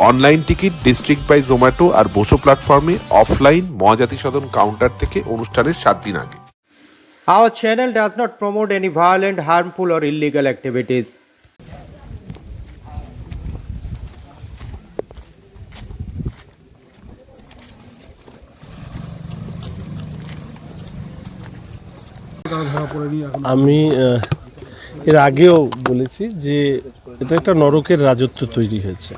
Online ticket district by Zomato আর বসো প্ল্যাটফর্মে offline Mahajati সদন counter থেকে অনুষ্ঠানের সাত দিন আগে Our channel does not promote any violent, harmful, or illegal activities. আমি আহ, এর আগেও বলেছি যে এটা একটা নরকের রাজত্ব তৈরি হয়েছে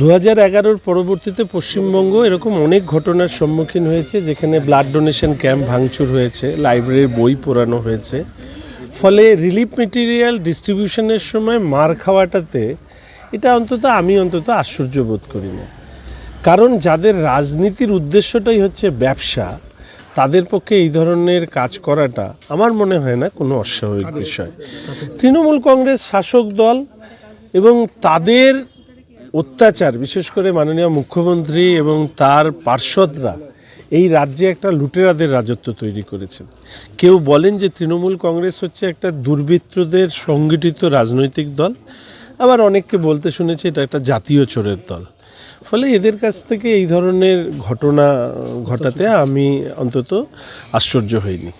দু হাজার এগারোর পরবর্তীতে পশ্চিমবঙ্গ এরকম অনেক ঘটনার সম্মুখীন হয়েছে, যেখানে ব্লাড ডোনেশন ক্যাম্প ভাঙচুর হয়েছে লাইব্রেরির বই পোড়ানো হয়েছে। ফলে রিলিফ মেটেরিয়াল ডিস্ট্রিবিউশনের সময় মার খাওয়াটাতে এটা অন্তত আমি অন্তত আশ্চর্য বোধ করি না। কারণ যাদের রাজনীতির উদ্দেশ্যটাই হচ্ছে ব্যবসা, তাদের পক্ষে এই ধরনের কাজ করাটা আমার মনে হয় না কোনো অস্বাভাবিক বিষয়। তৃণমূল কংগ্রেস শাসক দল এবং তাদের অত্যাচার, বিশেষ করে মাননীয় মুখ্যমন্ত্রী এবং তার পার্ষদরা এই রাজ্যে একটা লুটেরাদের রাজত্ব তৈরি করেছেন। কেউ বলেন যে তৃণমূল কংগ্রেস হচ্ছে একটা দুর্বৃত্তদের সংগঠিত রাজনৈতিক দল, আবার অনেককে বলতে শুনেছি এটা একটা জাতীয় চোরের দল। ফলে এদের কাছ থেকে এই ধরনের ঘটনা, ঘটাতে আমি অন্তত আশ্চর্য হইনি।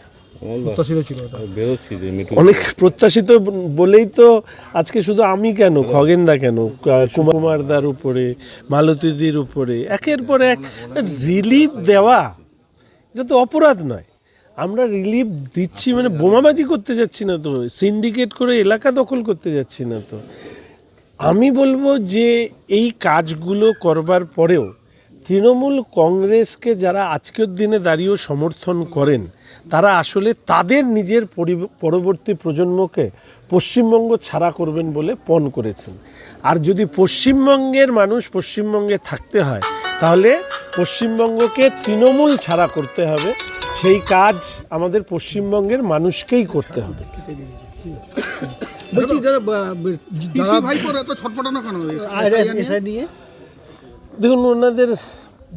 অনেক প্রত্যাশিত বলেই তো আজকে শুধু আমি কেন খগেনদা কেন কুমারদার উপরে মালতীদির উপরে একের পর এক রিলিফ দেওয়া এটা তো অপরাধ নয়। আমরা রিলিফ দিচ্ছি মানে বোমাবাজি করতে যাচ্ছি না তো সিন্ডিকেট করে এলাকা দখল করতে যাচ্ছি না তো। আমি বলব যে এই কাজগুলো করবার পরেও তৃণমূল কংগ্রেসকে যারা আজকের দিনে দাঁড়িয়েও সমর্থন করেন তারা আসলে তাদের নিজের পরবর্তী প্রজন্মকে পশ্চিমবঙ্গ ছাড়া করবেন বলে পণ করেছেন। আর যদি পশ্চিমবঙ্গের মানুষ পশ্চিমবঙ্গে থাকতে হয় তাহলে পশ্চিমবঙ্গকে তৃণমূল ছাড়া করতে হবে। সেই কাজ আমাদের পশ্চিমবঙ্গের মানুষকেই করতে হবে। বলছি যারা ভাইপোর ছটপটানো কেন? নিয়ে? দেখুন ওনাদের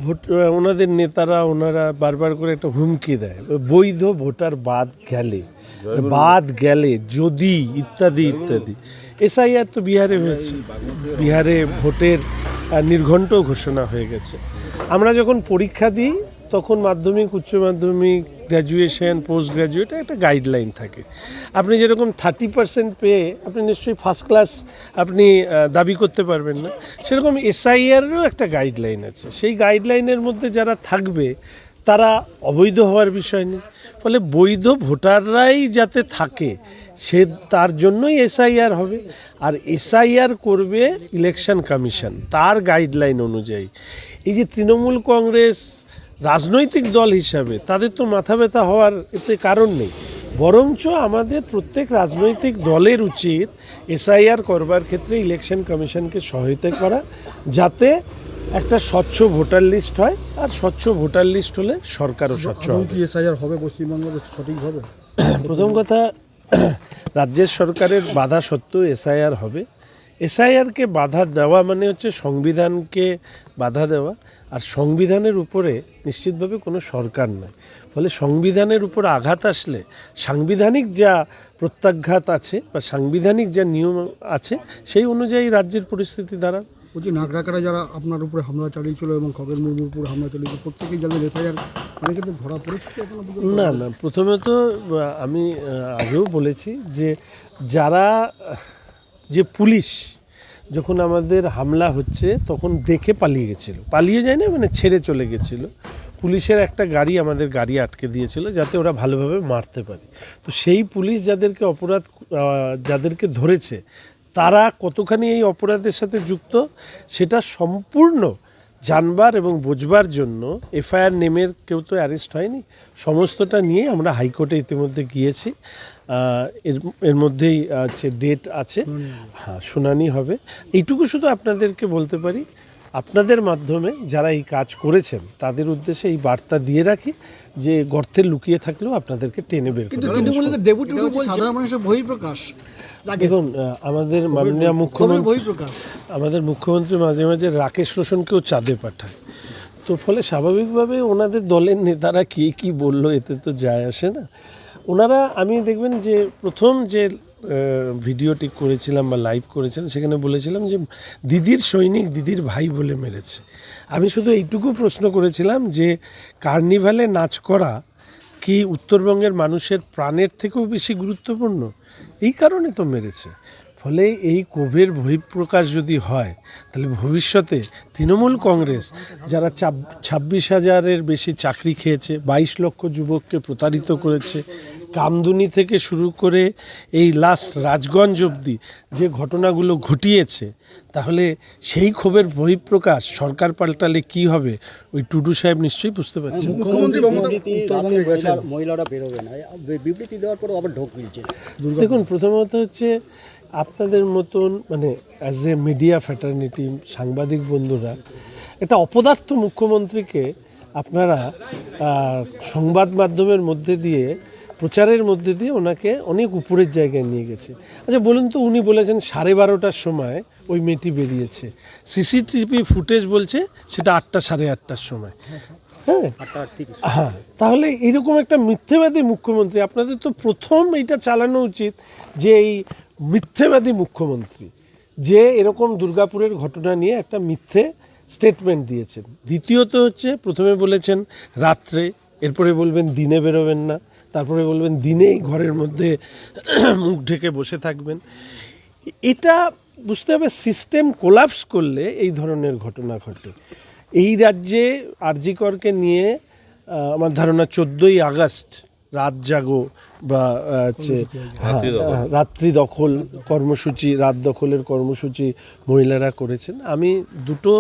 ভোট ওনাদের নেতারা ওনারা বারবার করে একটা হুমকি দেয়। বৈধ ভোটার বাদ গেলে বাদ গেলে যদি ইত্যাদি ইত্যাদি। এসআইআর তো বিহারে হয়েছে। বিহারে ভোটের নির্ঘণ্ট ঘোষণা হয়ে গেছে। আমরা যখন পরীক্ষা দিই তখন মাধ্যমিক, উচ্চ মাধ্যমিক গ্র্যাজুয়েশন পোস্ট গ্র্যাজুয়েট একটা গাইডলাইন থাকে। আপনি যেরকম থার্টি পার্সেন্ট পেয়ে আপনি নিশ্চয়ই ফার্স্ট ক্লাস আপনি দাবি করতে পারবেন না। সেরকম এসআইআরেরও একটা গাইডলাইন আছে। সেই গাইডলাইনের মধ্যে যারা থাকবে, তারা অবৈধ হওয়ার বিষয় নেই। ফলে বৈধ ভোটাররাই যাতে থাকে, সে তার জন্যই এসআইআর হবে। আর এসআইআর করবে ইলেকশন কমিশন তার গাইডলাইন অনুযায়ী। এই যে তৃণমূল কংগ্রেস রাজনৈতিক দল হিসাবে তাদের তো মাথা ব্যথা হওয়ার এতে কারণ নেই। বরঞ্চ আমাদের প্রত্যেক রাজনৈতিক দলের উচিত এসআইআর করবার ক্ষেত্রে ইলেকশন কমিশনকে সহায়তা করা যাতে একটা স্বচ্ছ ভোটার লিস্ট হয় আর স্বচ্ছ ভোটার লিস্ট হলে সরকারও স্বচ্ছ হবে। এসআইআর হবে পশ্চিমবঙ্গে? সঠিকভাবে প্রথম কথা রাজ্যের সরকারের বাধা সত্ত্বেও এসআইআর হবে। এসআইআরকে বাধা দেওয়া মানে হচ্ছে সংবিধানকে বাধা দেওয়া আর সংবিধানের উপরে নিশ্চিতভাবে কোনো সরকার নয় ফলে সংবিধানের উপর আঘাত আসলে সাংবিধানিক যা প্রত্যাঘাত আছে বা সাংবিধানিক যা নিয়ম আছে সেই অনুযায়ী রাজ্যের পরিস্থিতি দ্বারা বলছি নাগরাকারা যারা আপনার উপরে হামলা চালিয়েছিল এবং খগেন মুর্মুর উপরে হামলা চালিয়েছিল প্রত্যেকেই যাদের এফআইআর অনেকে তো ধরা পড়েছে? না না প্রথমে তো আমি আগেও বলেছি যে যারা যে পুলিশ যখন আমাদের হামলা হচ্ছে, তখন দেখে পালিয়ে গেছিল। পালিয়ে যায় না মানে ছেড়ে চলে গেছিল। পুলিশের একটা গাড়ি আমাদের গাড়ি আটকে দিয়েছিল, যাতে ওরা ভালোভাবে মারতে পারে। তো সেই পুলিশ যাদেরকে অপরাধ যাদেরকে ধরেছে, তারা কতখানি এই অপরাধের সাথে যুক্ত, সেটা সম্পূর্ণ জানবার এবং বুঝবার জন্য এফআইআর নেমের কেউ তো অ্যারেস্ট হয়নি। সমস্তটা নিয়ে আমরা হাইকোর্টে ইতিমধ্যে গিয়েছি। এর এর মধ্যেই আছে ডেট আছে হ্যাঁ শুনানি হবে। এইটুকু শুধু আপনাদেরকে বলতে পারি আপনাদের মাধ্যমে যারা এই কাজ করেছেন তাদের উদ্দেশ্যে এই বার্তা দিয়ে রাখি যে গর্তে লুকিয়ে থাকলেও আপনাদেরকে টেনে বের কিন্তু তৃণমূলের ডেপুটি সাধারণ মানুষের বহিঃপ্রকাশ। দেখুন আমাদের মাননীয় মুখ্যমন্ত্রী আমাদের মুখ্যমন্ত্রী মাঝে মাঝে রাকেশ রোশনকেও চাঁদে পাঠায়। তো ফলে স্বাভাবিকভাবে ওনাদের দলের নেতারা কে কি বলল এতে তো যায় আসে না। ওনারা আমি দেখবেন যে প্রথম যে ভিডিওটি করেছিলাম বা লাইভ করেছিলাম সেখানে বলেছিলাম যে দিদির সৈনিক দিদির ভাই বলে মেরেছে। আমি শুধু এইটুকু প্রশ্ন করেছিলাম যে কার্নিভালে নাচ করা কি উত্তরবঙ্গের মানুষের প্রাণের থেকেও বেশি গুরুত্বপূর্ণ? এই কারণে তো মেরেছে। ফলে এই কোভের বহিঃপ্রকাশ যদি হয়, তাহলে ভবিষ্যতে তৃণমূল কংগ্রেস, যারা ছাব্বিশ হাজারের বেশি চাকরি খেয়েছে, বাইশ লক্ষ যুবককে প্রতারিত করেছে কামদুনি থেকে শুরু করে এই লাস্ট রাজগঞ্জ অবধি যে ঘটনাগুলো ঘটিয়েছে তাহলে সেই ক্ষোভের বহিঃপ্রকাশ সরকার পাল্টালে কি হবে? ওই টুডু সাহেব নিশ্চয়ই বুঝতে পারছেন। মহিলারা বেরোবে না। বিবৃতি দেওয়ার পরে আবার ঢোক গিলছে দেখুন প্রথমত হচ্ছে আপনাদের মতন মানে অ্যাজ এ মিডিয়া ফ্যাটার্নিটি সাংবাদিক বন্ধুরা এটা অপদার্থ মুখ্যমন্ত্রীকে আপনারা সংবাদ মাধ্যমের মধ্যে দিয়ে প্রচারের মধ্যে দিয়ে ওনাকে অনেক উপরের জায়গায় নিয়ে গেছে। আচ্ছা বলুন তো উনি বলেছেন সাড়ে বারোটার সময় ওই মেয়েটি বেরিয়েছে। সিসিটিভি ফুটেজ বলছে সেটা আটটা সাড়ে আটটার সময়। হ্যাঁ হ্যাঁ? তাহলে এরকম একটা মিথ্যেবাদী মুখ্যমন্ত্রী আপনাদের তো প্রথম এটা চালানো উচিত যে এই মিথ্যেবাদী মুখ্যমন্ত্রী যে এরকম দুর্গাপুরের ঘটনা নিয়ে একটা মিথ্যে স্টেটমেন্ট দিয়েছেন। দ্বিতীয়ত হচ্ছে প্রথমে বলেছেন রাত্রে এরপরে বলবেন দিনে বেরোবেন না। তারপরে বলবেন দিনেই ঘরের মধ্যে মুখ ঢেকে বসে থাকবেন। এটা বুঝতে হবে সিস্টেম কোলাপস করলে এই ধরনের ঘটনা ঘটে। এই রাজ্যে আরজিকরকে নিয়ে আমার ধারণা চোদ্দোই আগস্ট রাত জাগো বা হচ্ছে হ্যাঁ, রাত্রি দখল কর্মসূচি রাত দখলের কর্মসূচি মহিলারা করেছেন। আমি দুটো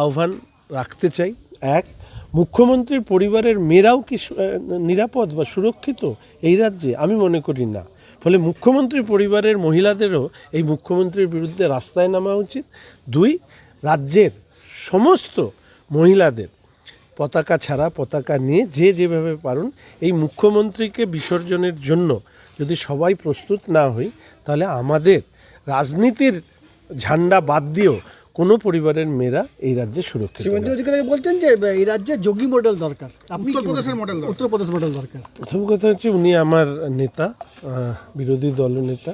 আহ্বান রাখতে চাই। এক মুখ্যমন্ত্রীর পরিবারের মেয়েরাও কি নিরাপদ বা সুরক্ষিত এই রাজ্যে? আমি মনে করি না। ফলে মুখ্যমন্ত্রী পরিবারের মহিলাদেরও এই মুখ্যমন্ত্রীর বিরুদ্ধে রাস্তায় নামা উচিত। দুই, রাজ্যের সমস্ত মহিলাদের পতাকা ছাড়া পতাকা নিয়ে যে যেভাবে পারুন, এই মুখ্যমন্ত্রীকে বিসর্জনের জন্য যদি সবাই প্রস্তুত না হই, তাহলে আমাদের রাজনীতির ঝান্ডা বাদ দিয়েও কোনো পরিবারের মেয়েরা এই রাজ্যে সুরক্ষিত শুভেন্দু অধিকারী বলছেন যে এই রাজ্যে যোগী মডেল দরকার। উত্তরপ্রদেশের মডেল উত্তরপ্রদেশ মডেল দরকার। প্রথম কথা হচ্ছে উনি আমার নেতা বিরোধী দলনেতা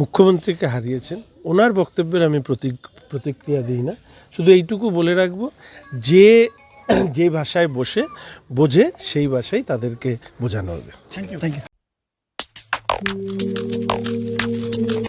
মুখ্যমন্ত্রীকে হারিয়েছেন। ওনার বক্তব্যের আমি প্রতিক প্রতিক্রিয়া দিই না। শুধু এইটুকু বলে রাখব যে যে ভাষায় বসে বোঝে সেই ভাষায় তাদেরকে বোঝানো হবে। Thank you thank you